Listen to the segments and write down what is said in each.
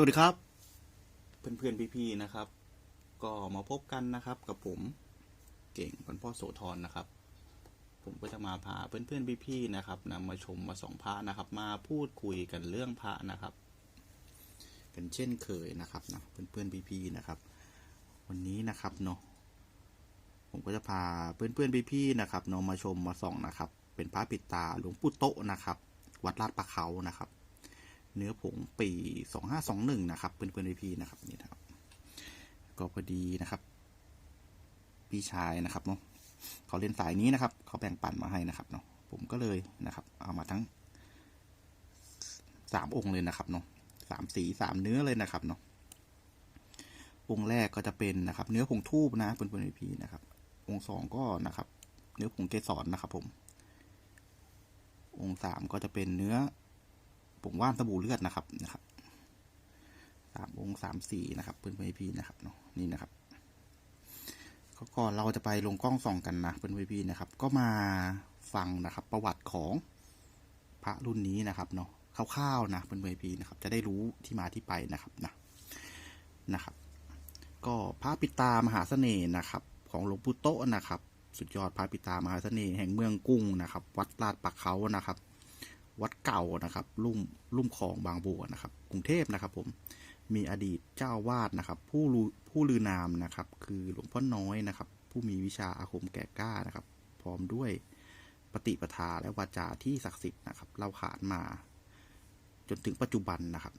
สวัสดีครับ เพื่อนๆ พี่ๆ นะครับ ก็มาพบกันนะครับกับผมเก่งพันพ่อโสธรนะครับ ผมก็จะมาพาเพื่อนๆ พี่ๆ นะครับนำมาชมมาสองพระนะครับ มาพูดคุยกันเรื่องพระนะครับ กันเช่นเคยนะครับนะเพื่อนๆ พี่ๆ นะครับ วันนี้นะครับเนาะผมก็จะพาเพื่อนๆ พี่ๆ นะครับเนาะมาชมมาส่องนะครับ เป็นพระปิดตาหลวงปู่โตนะครับ วัดลาดปะเขานะครับ เนื้อผงปี2521นะครับเพื่อนเพื่อนพี่นะครับนี่นะครับ ก็พอดีนะครับ พี่ชายนะครับเนาะเขาเล่นสายนี้นะครับ เขาแบ่งปันมาให้นะครับเนาะผมก็เลยนะครับ เอามาทั้งสามองค์เลยนะครับเนาะสามสีสามเนื้อเลยนะครับเนาะองค์แรกก็จะเป็นนะครับ เนื้อผงทูบนะเพื่อนเพื่อนพี่นะครับ องค์สองก็นะครับ เนื้อผงเกสรนะครับ ผม องค์สามก็จะเป็นเนื้อ ผงว่านสบู่เลือดนะครับนะครับสามองค์สามสี่นะครับเพื่อนเพื่อนพี่นะครับเนาะนี่นะครับก็ก่อนเราจะไปลงกล้องส่องกันนะเพื่อนเพื่อนพี่นะครับ ก็มาฟังนะครับ ประวัติของพระรุ่นนี้นะครับเนาะคร่าวๆนะเพื่อนเพื่อนพี่นะครับ จะได้รู้ที่มาที่ไปนะครับนะนะครับ ก็พระปิตามหาเสน่ห์นะครับ ของหลวงปู่โตนะครับ สุดยอดพระปิตามหาเสน่ห์แห่งเมืองกุ้งนะครับ วัดลาดปักเขานะครับ วัดเก่านะครับลุ่มลุ่มคลองบางบัวนะครับ กรุงเทพนะครับ ผมมีอดีตเจ้าวาดนะครับผู้รู้ผู้ลือนามนะครับ คือหลวงพ่อน้อยนะครับ ผู้มีวิชาอาคมแก่กล้านะครับ พร้อมด้วยปฏิปทาและวาจาที่ศักดิ์สิทธิ์นะครับเล่าขานมา จนถึงปัจจุบันนะครับ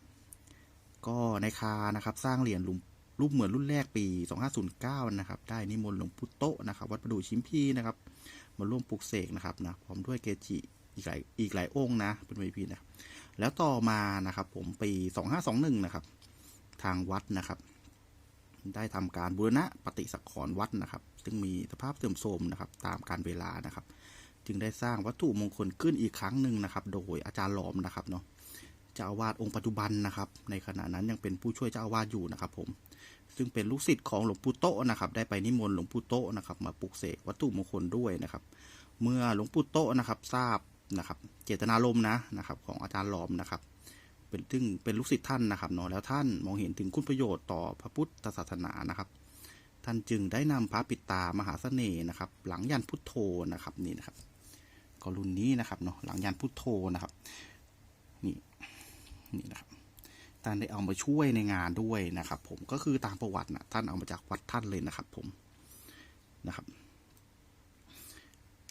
ก็ในคานะครับ สร้างเหรียญลุมรูปเหมือนรุ่นแรกปี 2509 นะครับ ได้นิมนต์หลวงปู่โตะนะครับ วัดประดูชิมพีนะครับ มาร่วมปลุกเสกนะครับนะ พร้อมด้วยเกจิ อีกหลายอีกหลายองค์นะ เป็นวีพีนะครับแล้วต่อมานะครับ ผมปี2521นะครับ ทางวัดนะครับ ได้ทำการบูรณะปฏิสังขรณ์วัดนะครับ ซึ่งมีสภาพเสื่อมโทรมนะครับ ตามการเวลานะครับ จึงได้สร้างวัตถุมงคลขึ้นอีกครั้งหนึ่งนะครับ โดยอาจารย์หลอมนะครับเนาะเจ้าอาวาสองค์ปัจจุบันนะครับ ในขณะนั้นยังเป็นผู้ช่วยเจ้าอาวาสอยู่นะครับ ผม ซึ่งเป็นลูกศิษย์ของหลวงปู่โตนะครับ ได้ไปนิมนต์หลวงปู่โตนะครับ มาปลุกเสกวัตถุมงคลด้วยนะครับ เมื่อหลวงปู่โตนะครับ ทราบ นะครับ เจตนารมณ์นะนะครับ ของอาจารย์หลอมนะครับ เป็นซึ่งเป็นลูกศิษย์ท่านนะครับเนาะแล้วท่านมองเห็นถึงคุณประโยชน์ต่อพระพุทธศาสนานะครับ ท่านจึงได้นำพระปิตามหาเสน่ห์นะครับ หลังยันพุทโธนะครับนี่นะครับก็รุ่นนี้นะครับเนาะหลังยันพุทโธนะครับนี่นี่นะครับท่านได้เอามาช่วยในงานด้วยนะครับ ผมก็คือตามประวัตินะท่านเอามาจากวัดท่านเลยนะครับ ผมนะครับ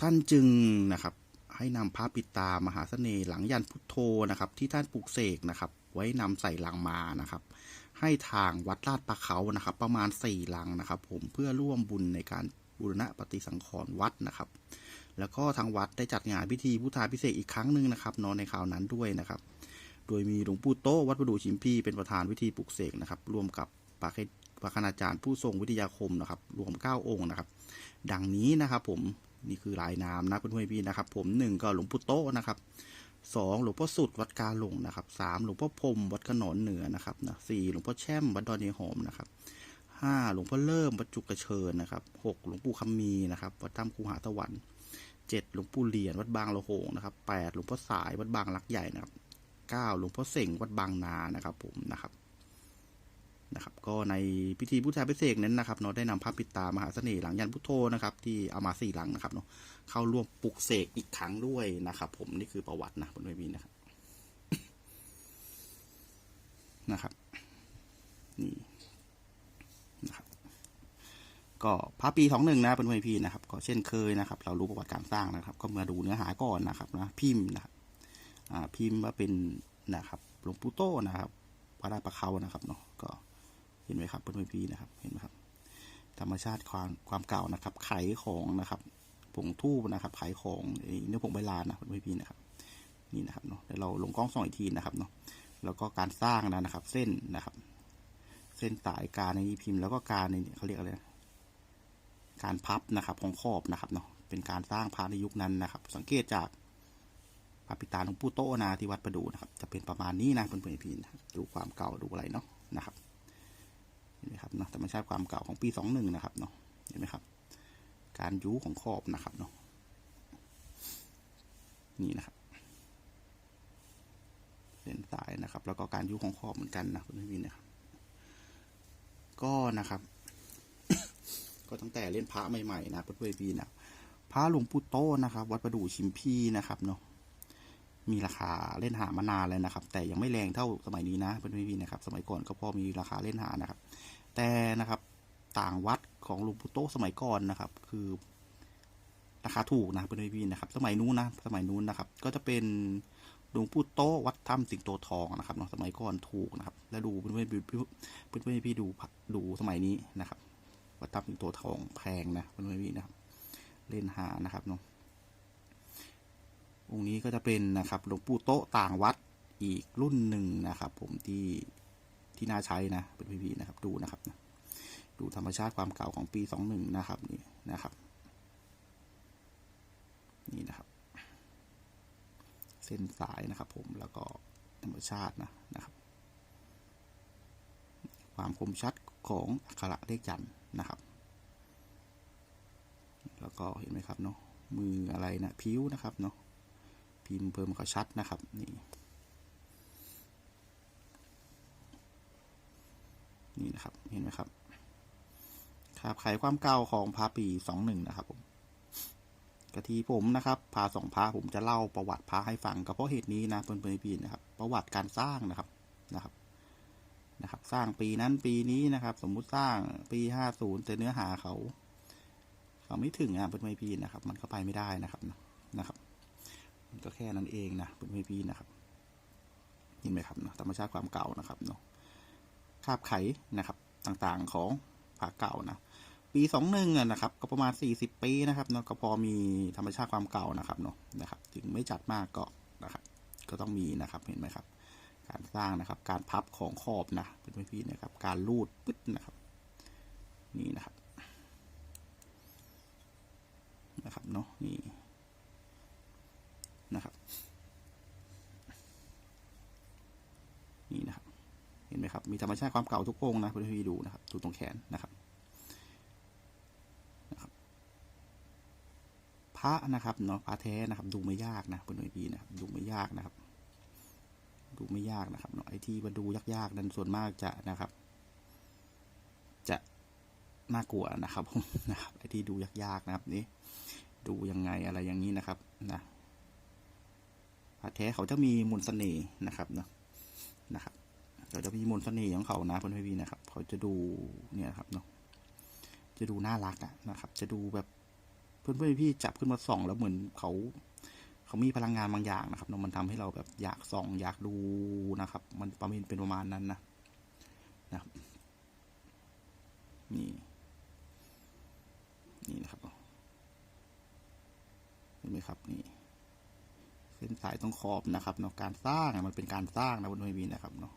ท่านจึงนะครับ ให้นำพระปิดตามหาเสน่ห์หลังยันพุทโธนะครับที่ท่านปลูกเสกนะครับ ไว้นำใส่ลังมานะครับ ให้ทางวัดลาดปะเขานะครับ ประมาณสี่ลังนะครับ ผมเพื่อร่วมบุญในการบูรณะปฏิสังขรณ์วัดนะครับ แล้วก็ทางวัดได้จัดงานพิธีพุทธาพิเศษอีกครั้งหนึ่งนะครับนอนในคราวนั้นด้วยนะครับ โดยมีหลวงปู่โตวัดประดูชิมพีเป็นประธานวิธีปลุกเสกนะครับร่วมกับปาปาคณาจารย์ผู้ทรงวิทยาคมนะครับ รวม 9 องค์นะครับ ดังนี้นะครับผม นี่คือลายนามนะเพื่อนๆพี่นะครับ ผมหนึ่งก็หลวงปู่โตนะครับสองหลวงพ่อสุดวัดกาหลงนะครับสามหลวงพ่อพรมวัดขนอนเหนือนะครับนะสี่หลวงพ่อแช่มวัดดอนเยหอมนะครับห้าหลวงพ่อเริ่มวัดจุกกระเชิญนะครับหกหลวงปู่คำมีนะครับวัดถ้ำคูหาตะวันเจ็ดหลวงปู่เหรียญวัดบางละโหงนะครับแปดหลวงพ่อสายวัดบางลักใหญ่นะครับเก้าหลวงพ่อเสงวัดบางนานะครับผมนะครับ ก็ในพิธีพุทธาพิเศษกนั้นนะครับเนาะได้นำพระปิดตามหาเสน่ห์หลังยันพุทโธนะครับที่เอามาสี่หลังนะครับเนาะเข้าร่วมปลุกเสกอีกครั้งด้วยนะครับผมนี่คือประวัตินะบนเวทีนะครับนะครับนี่นะครับก็พระปีสองหนึ่งนะเป็นเวทีนะครับ ก็เช่นเคยนะครับ เรารู้ประวัติการสร้างนะครับ ก็มาดูเนื้อหาก่อนนะครับนะพิมพ์นะครับพิมพ์ว่าเป็นนะครับหลวงปู่โตนะครับพระราชประเขานะครับเนาะ เห็นไหมครับเพื่อนพี่นะครับเห็นไหมครับ ธรรมชาติความความเก่านะครับ ไขของนะครับผงทูบนะครับ ไขของไอ้เนื้อผงใบลานนะเพื่อนพี่นะครับนี่นะครับเนาะเดี๋ยวเราลงกล้องสองอีกทีนะครับเนาะแล้วก็การสร้างนะนะครับ เส้นนะครับ เส้นสายการในพิมพ์ แล้วก็การในเขาเรียกอะไรการพับนะครับของขอบนะครับเนาะเป็นการสร้างพระในยุคนั้นนะครับ สังเกตจากพระปิตาหลวงปู่โตนะที่วัดประดูนะครับ จะเป็นประมาณนี้นะเพื่อนๆพี่นะดูความเก่าดูอะไรเนาะนะครับ นไหมครับเนาะธรรมชาติความเก่าของปีสองหนึ่งนะครับเนาะเห็นไหมครับ การยุของขอบนะครับเนาะนี่นะครับเส้นสายนะครับ แล้วก็การยุของขอบเหมือนกันนะคุณพี่นะครับ ก็นะครับ ก็ตั้งแต่เล่นพระใหม่ๆนะเพื่อนๆพี่นะพระหลวงปู่โตนะครับ วัดประดู่ชิมพีนะครับเนาะมีราคาเล่นหามานานเลยนะครับ แต่ยังไม่แรงเท่าสมัยนี้นะเพื่อนพี่นะครับ สมัยก่อนก็พอมีราคาเล่นหานะครับ แต่นะครับต่างวัดของหลวงปู่โตสมัยก่อนนะครับ คือราคาถูกนะเพื่อนพี่นะครับ สมัยนู้นนะสมัยนู้นนะครับ ก็จะเป็นหลวงปู่โตวัดถ้ำสิงโตทองนะครับเนาะสมัยก่อนถูกนะครับ แล้วดูเพื่อนๆพี่เพื่อนๆพี่ดูดูสมัยนี้นะครับ วัดถ้ำสิงโตทองแพงนะเพื่อนๆพี่นะครับ เล่นหานะครับเนาะองค์นี้ก็จะเป็นนะครับหลวงปู่โตต่างวัดอีกรุ่นหนึ่งนะครับ ผมที่ ที่น่าใช้นะเป็นพี่ๆนะครับดูนะครับนะดูธรรมชาติความเก่าของปีสองหนึ่งนะครับนี่นะครับ นี่นะครับ เส้นสายนะครับผมแล้วก็ธรรมชาตินะนะครับ ความคมชัดของอักขระเลขยันนะครับ แล้วก็เห็นไหมครับเนาะมืออะไรนะพิ้วนะครับเนาะพิมพ์เพิ่มเขาชัดนะครับนี่ นี่นะครับ เห็นไหมครับครับไขความเก่าของพระปีสองหนึ่งนะครับผมกะทีผมนะครับพาสองพระผมจะเล่าประวัติพระให้ฟังก็เพราะเหตุนี้นะเพื่อนๆพี่นะครับ ประวัติการสร้างนะครับนะครับนะครับ สร้างปีนั้นปีนี้นะครับ สมมุติสร้างปีห้าศูนย์แต่เนื้อหาเขา เขาไม่ถึงอะเป็นไม่พีนะครับ มันก็ไปไม่ได้นะครับนะครับมันก็แค่นั้นเองนะเป็นไม่พีนะครับเห็นไหมครับนะธรรมชาติความเก่านะครับเนาะ คาบไขนะครับต่างๆของผาเก่านะปีสองหนึ่งนะครับ ก็ประมาณสี่สิบปีนะครับเนาะก็พอมีธรรมชาติความเก่านะครับเนาะนะครับ ถึงไม่จัดมากก็นะครับ ก็ต้องมีนะครับเห็นไหมครับ การสร้างนะครับ การพับของขอบนะเป็นไม่พีนะครับ การรูดปึ๊ดนะครับ นี่นะครับ นะครับเนาะนี่นะครับ นี่นะครับ เห็ นไหมครับ มีธรรมชาติความเก่าทุกองนะเพื่อนพี่ดูนะครับดูตรงแขนนะครับพระนะครับเนาะพระแท้นะครับ ดูไม่ยากนะเพื่อนพี่นะครับดูไม่ยากนะครับ ดูไม่ยากนะครับเนาะไอที่มาดูยากๆนั้นส่วนมากจะนะครับ จะน่ากลัวนะครับผมนะครับไอที่ดูยากๆนะครับนี่ดูยังไงอะไรอย่างนี้นะครับนะพระแท้เขาจะมีมนต์เสน่ห์นะครับเนาะนะครับ เขาจะมีมนต์เสน่ห์ของเขานะเพื่อนพี่นะครับ เขาจะดูเนี่ยครับเนาะจะดูน่ารักอะนะครับ จะดูแบบเพื่อนเพื่อนพี่จับขึ้นมาส่อง แล้วเหมือนเขาเขามีพลังงานบางอย่างนะครับเนาะมันทำให้เราแบบอยากส่อง อยากดูนะครับ มันประมาณเป็นประมาณนั้นนะนะครับนี่นี่นะครับเห็นไหมครับนี่เส้นสายตรงขอบนะครับเนาะการสร้างมันเป็นการสร้างนะบนเวทีนะครับเนาะ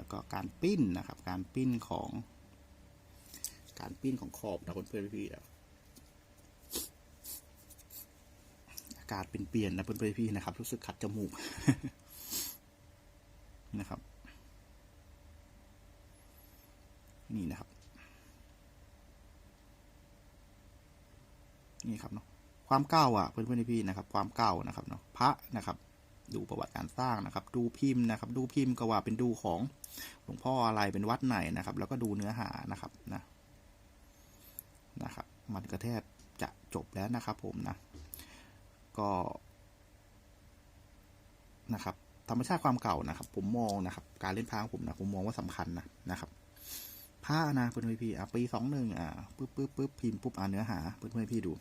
แล้วก็การปิ้นนะครับ การปิ้นของ การปิ้นของขอบนะบนเพื่อนพี่นะอากาศเป็นเปลี่ยนนะเพื่อนพี่นะครับ รู้สึกขัดจมูกนะครับ นี่นะครับ นี่ครับเนาะความเก่าอะเพื่อนเพื่อนพี่นะครับ ความเก่านะครับเนาะพระนะครับ ดูประวัติการสร้างนะครับ ดูพิมพ์นะครับ ดูพิมพ์ก็ว่าเป็นดูของหลวงพ่ออะไรเป็นวัดไหนนะครับ แล้วก็ดูเนื้อหานะครับนะนะครับ มันก็แทบจะจบแล้วนะครับผมนะ ก็นะครับธรรมชาติความเก่านะครับ ผมมองนะครับ การเล่นพระของผมนะผมมองว่าสำคัญนะนะครับผ้านะเพื่อนพี่อะปีสองหนึ่งอะปึ๊บปึ๊บปึ๊บพิมพ์ปุ๊บอ่านเนื้อหาเพื่อนพี่ดู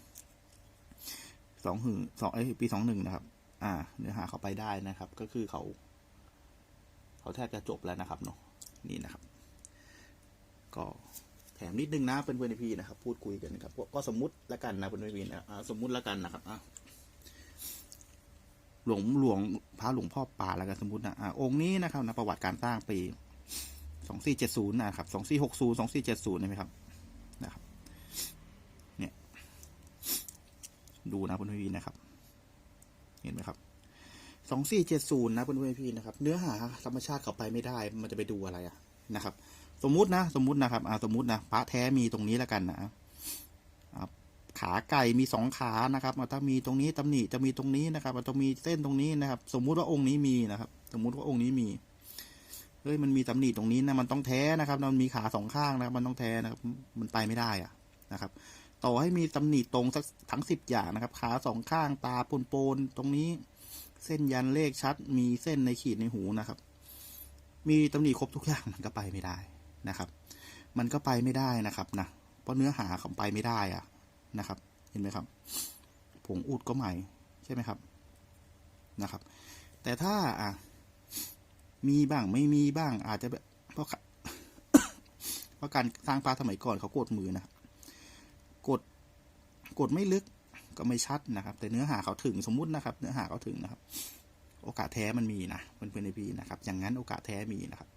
สองหึงสองเอ้ยปีสองหนึ่งนะครับ อ่าเนื้อหาเขาไปได้นะครับ ก็คือเขา เขาแทบจะจบแล้วนะครับเนาะนี่นะครับ ก็แถมนิดนึงนะเพื่อนเพื่อนพี่นะครับ พูดคุยกันนะครับก็สมมุติละกันนะเพื่อนพี่นะสมมุติละกันนะครับอะหลวงหลวงพระหลวงพ่อป่าล้วกันสมมตินะอ่าองค์นี้นะครับนะประวัติการสร้างปีสองสี่เจ็ดศูนย์นะครับสองสี่หกศูนย์สองสี่เจ็ดศูนย์เห็นไหมครับนะครับ เนี่ย ดูนะเพื่อนพี่นะครับ เห็นไหมครับสองสี่เจ็ดศูนย์นะเพื่อนพี่นะครับ เนื้อหาธรรมชาติเข้าไปไม่ได้ มันจะไปดูอะไรอะนะครับ สมมุตินะ สมมุตินะครับอ่าสมมุตินะพระแท้มีตรงนี้แล้วกันนะขาไก่มีสองขานะครับถ้ามีตรงนี้ตำหนิจะมีตรงนี้นะครับต้องมีเส้นตรงนี้นะครับ สมมุติว่าองค์นี้มีนะครับ สมมุติว่าองค์นี้มีเฮ้ยมันมีตำหนิตรงนี้นะมันต้องแท้นะครับ มันมีขาสองข้างนะครับ มันต้องแท้นะครับ มันไปไม่ได้อะนะครับ ต่อให้มีตำหนิตรงสักทั้งสิบอย่างนะครับ ขาสองข้างตาปนๆตรงนี้ เส้นยันเลขชัด มีเส้นในขีดในหูนะครับ มีตำหนิครบทุกอย่างมันก็ไปไม่ได้นะครับ มันก็ไปไม่ได้นะครับนะเพราะเนื้อหาของไปไม่ได้อะนะครับ เห็นไหมครับผงอูดก็ใหม่ใช่ไหมครับนะครับ แต่ถ้าอะมีบ้างไม่มีบ้างอาจจะแบบเพราะเพราะการสร้างปลาสมัยก่อนเขากดมือนะครับ กดกดไม่ลึกก็ไม่ชัดนะครับ แต่เนื้อหาเขาถึงสมมุตินะครับ เนื้อหาเขาถึงนะครับ โอกาสแท้มันมีนะเพื่อนเพื่อนในพีนะครับ อย่างนั้นโอกาสแท้มีนะครับ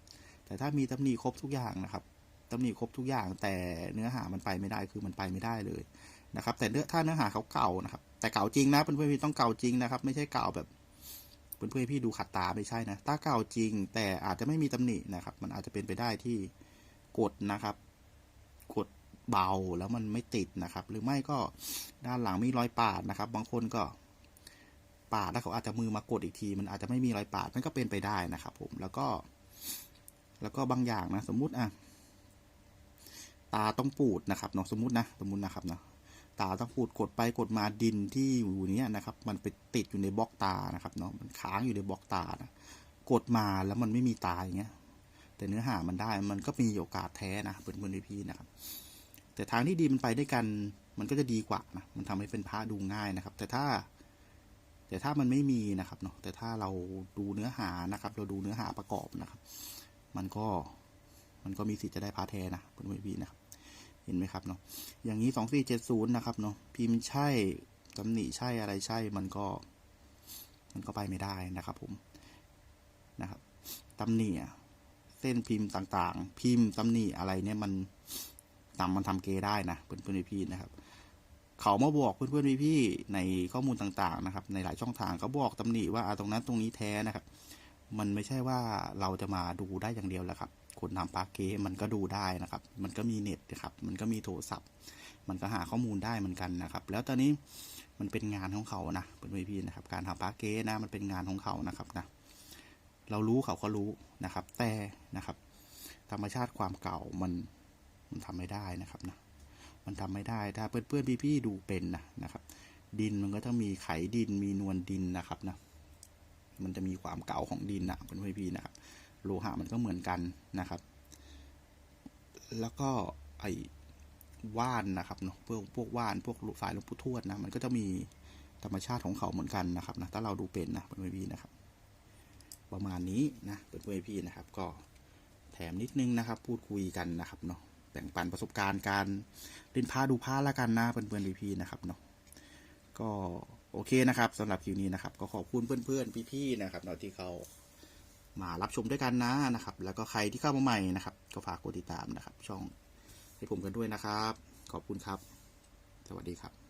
แต่ถ้ามีตำหนิครบทุกอย่างนะครับตำหนิครบทุกอย่าง แต่เนื้อหามันไปไม่ได้คือมันไปไม่ได้เลยนะครับ แต่เนื้อถ้าเนื้อหาเขาเก่านะครับ แต่เก่าจริงนะเพื่อนเพื่อนพี่ต้องเก่าจริงนะครับ ไม่ใช่เก่าแบบเพื่อนเพื่อนพี่ดูขัดตาไม่ใช่นะถ้าเก่าจริง แต่อาจจะไม่มีตำหนินะครับ มันอาจจะเป็นไปได้ที่กดนะครับ เบาแล้วมันไม่ติดนะครับ หรือไม่ก็ด้านหลังมีรอยปาดนะครับ บางคนก็ปาดแล้วเขาอาจจะมือมากดอีกที มันอาจจะไม่มีรอยปาดนั่นก็เป็นไปได้นะครับ ผมแล้วก็ แล้วก็บางอย่างนะ สมมุติอะตาต้องปูดนะครับเนาะสมมตินะสมมตินะครับเนาะตาต้องปูดกดไปกดมาดินที่อยู่เนี้ยนะครับ มันไปติดอยู่ในบล็อกตานะครับเนาะมันค้างอยู่ในบล็อกตานะกดมาแล้วมันไม่มีตาอย่างเงี้ย แต่เนื้อหามันได้มันก็มีโอกาสแท้นะเพื่อนมือพี่ๆนะครับ แต่ทางที่ดีมันไปด้วยกัน มันก็จะดีกว่านะมันทำให้เป็นพระดูง่ายนะครับ แต่ถ้า แต่ถ้ามันไม่มีนะครับเนาะแต่ถ้าเราดูเนื้อหานะครับ เราดูเนื้อหาประกอบนะครับ มันก็มันก็มีสิทธิ์จะได้พาแท้นะเพื่อนพี่นะครับ เห็นไหมครับเนาะอย่างนี้สองสี่เจ็ดศูนย์นะครับเนาะพิมพ์ใช่ตำหนิใช่อะไรใช่มันก็ มันก็ไปไม่ได้นะครับ ผมนะครับตำหนิเส้นพิมพ์ต่างๆ พิมพ์ตำหนิอะไรเนี่ยมัน ตามมันทำเกได้นะเพื่อนเพื่อนพี่นะครับ เขามาบอกเพื่อนๆพี่ๆในข้อมูลต่างๆนะครับ ในหลายช่องทางเขาบอกตำหนิว่าตรงนั้นตรงนี้แท้นะครับ มันไม่ใช่ว่าเราจะมาดูได้อย่างเดียวแหละครับคนทำปาเกมันก็ดูได้นะครับ มันก็มีเน็ตนะครับมันก็มีโทรศัพท์ มันก็หาข้อมูลได้เหมือนกันนะครับ แล้วตอนนี้มันเป็นงานของเขานะเพื่อนพี่นะครับ การทำปาเกนะมันเป็นงานของเขานะครับนะเรารู้เขาก็รู้นะครับ แต่นะครับ ธรรมชาติความเก่ามัน มันทำไม่ได้นะครับนะมันทำไม่ได้ถ้าเพื่อนๆพี่ๆดูเป็นนะนะครับ ดินมันก็ต้องมีไขดินมีนวลดินนะครับนะมันจะมีความเก่าของดินนะเพื่อนๆพี่ๆนะครับโลหะมันก็เหมือนกันนะครับ แล้วก็ไอ้ว่านนะครับเนาะพวกพวกว่านพวกสายหลวงปู่ทวดนะมันก็จะมีธรรมชาติของเขาเหมือนกันนะครับนะถ้าเราดูเป็นนะเพื่อนพี่นะครับ ประมาณนี้นะเพื่อนพี่นะครับ ก็แถมนิดนึงนะครับ พูดคุยกันนะครับเนาะ แบ่งปันประสบการณ์การเล่นพาดูพาละกันนะเพื่อนๆพี่ๆนะครับเนาะก็โอเคนะครับสำหรับคลิปนี้นะครับ ก็ขอบคุณเพื่อนๆพี่ๆนะครับเนาะที่เขามารับชมด้วยกันนะนะครับ แล้วก็ใครที่เข้ามาใหม่นะครับ ก็ฝากกดติดตามนะครับ ช่องให้ผมกันด้วยนะครับ ขอบคุณครับ สวัสดีครับ